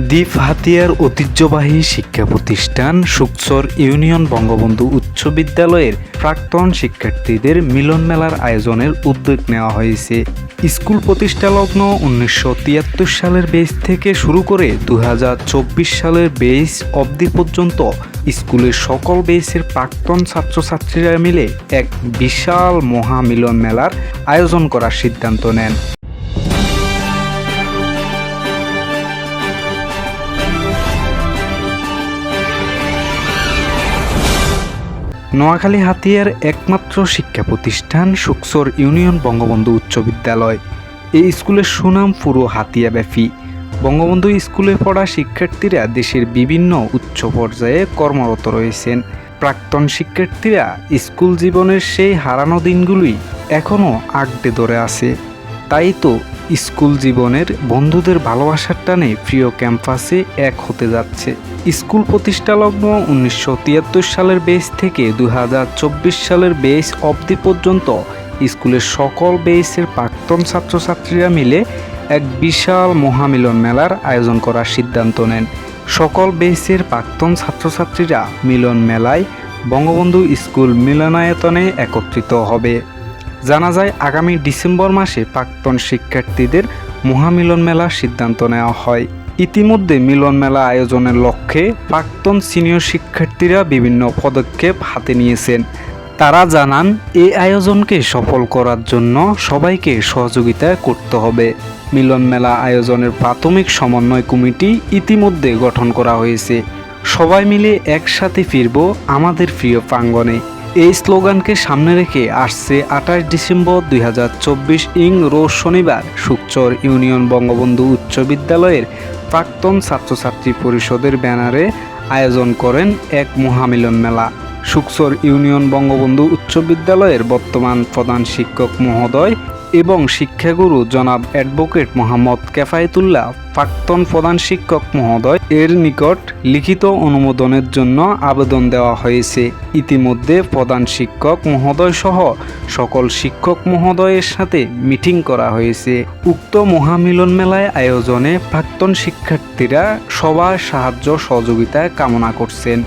দ্বীপ হাতিয়ার ঐতিহ্যবাহী শিক্ষা প্রতিষ্ঠান সুকচর ইউনিয়ন বঙ্গবন্ধু উচ্চ বিদ্যালয়ের প্রাক্তন শিক্ষার্থীদের মিলন মেলার আয়োজনের উদ্যোগ নেওয়া হয়েছে। স্কুল প্রতিষ্ঠালগ্ন উনিশশো তিয়াত্তর সালের বেস থেকে শুরু করে দু হাজার চব্বিশ সালের বেস অবধি পর্যন্ত স্কুলের সকল বেসের প্রাক্তন ছাত্রছাত্রীরা মিলে এক বিশাল মহামিলন মেলার আয়োজন করার সিদ্ধান্ত নেন। নোয়াখালী হাতিয়ার একমাত্র শিক্ষা প্রতিষ্ঠান সুকসর ইউনিয়ন বঙ্গবন্ধু উচ্চ বিদ্যালয়। এই স্কুলের সুনাম পুরো হাতিয়াব্যাপী। বঙ্গবন্ধু স্কুলে পড়া শিক্ষার্থীরা দেশের বিভিন্ন উচ্চ পর্যায়ে কর্মরত রয়েছেন। প্রাক্তন শিক্ষার্থীরা স্কুল জীবনের সেই হারানো দিনগুলি এখনও আগডে ধরে আছে। তাই তো স্কুল জীবনের বন্ধুদের ভালোবাসার টানে প্রিয় ক্যাম্পাসে এক হতে যাচ্ছে। স্কুল প্রতিষ্ঠালগ্ন উনিশশো তিয়াত্তর সালের বেস থেকে দু হাজার চব্বিশ সালের বেস অবধি পর্যন্ত স্কুলের সকল বেসের প্রাক্তন ছাত্রছাত্রীরা মিলে এক বিশাল মহামিলন মেলার আয়োজন করার সিদ্ধান্ত নেন। সকল বেসের প্রাক্তন ছাত্রছাত্রীরা মিলন মেলায় বঙ্গবন্ধু স্কুল মিলনায়তনে একত্রিত হবে। জানা যায় আগামী ডিসেম্বর মাসে প্রাক্তন শিক্ষার্থীদের মহামিলন মেলার সিদ্ধান্ত নেওয়া হয়। ইতিমধ্যে মিলন মেলা আয়োজনের লক্ষ্যে প্রাক্তন সিনিয়র শিক্ষার্থীরা বিভিন্ন পদক্ষেপ হাতে নিয়েছেন। তারা জানান এই আয়োজনকে সফল করার জন্য সবাইকে সহযোগিতা করতে হবে। মিলন মেলা আয়োজনের প্রাথমিক সমন্বয় কমিটি ইতিমধ্যে গঠন করা হয়েছে। সবাই মিলে একসাথে ফিরব আমাদের প্রিয় প্রাঙ্গণে। এই স্লোগানকে সামনে রেখে আসছে আঠাশ ডিসেম্বর দুই হাজার চব্বিশ ইং রোজ শনিবার সুকচর ইউনিয়ন বঙ্গবন্ধু উচ্চ বিদ্যালয়ের প্রাক্তন ছাত্রছাত্রী পরিষদের ব্যানারে আয়োজন করেন এক মহামিলন মেলা। সুকচর ইউনিয়ন বঙ্গবন্ধু উচ্চ বিদ্যালয়ের বর্তমান প্রধান শিক্ষক মহোদয় এবং শিক্ষাগুরু জনাব অ্যাডভোকেট মোহাম্মদ কেফায়েতুল্লাহ প্রাক্তন প্রধান শিক্ষক মহোদয় এর নিকট লিখিত অনুমোদনের জন্য আবেদন দেওয়া হয়েছে। ইতিমধ্যে প্রধান শিক্ষক মহোদয় সহ সকল শিক্ষক মহোদয়ের সাথে মিটিং করা হয়েছে। উক্ত মহামিলন মেলায় আয়োজনে প্রাক্তন শিক্ষার্থীরা সবার সাহায্য সহযোগিতা কামনা করছেন।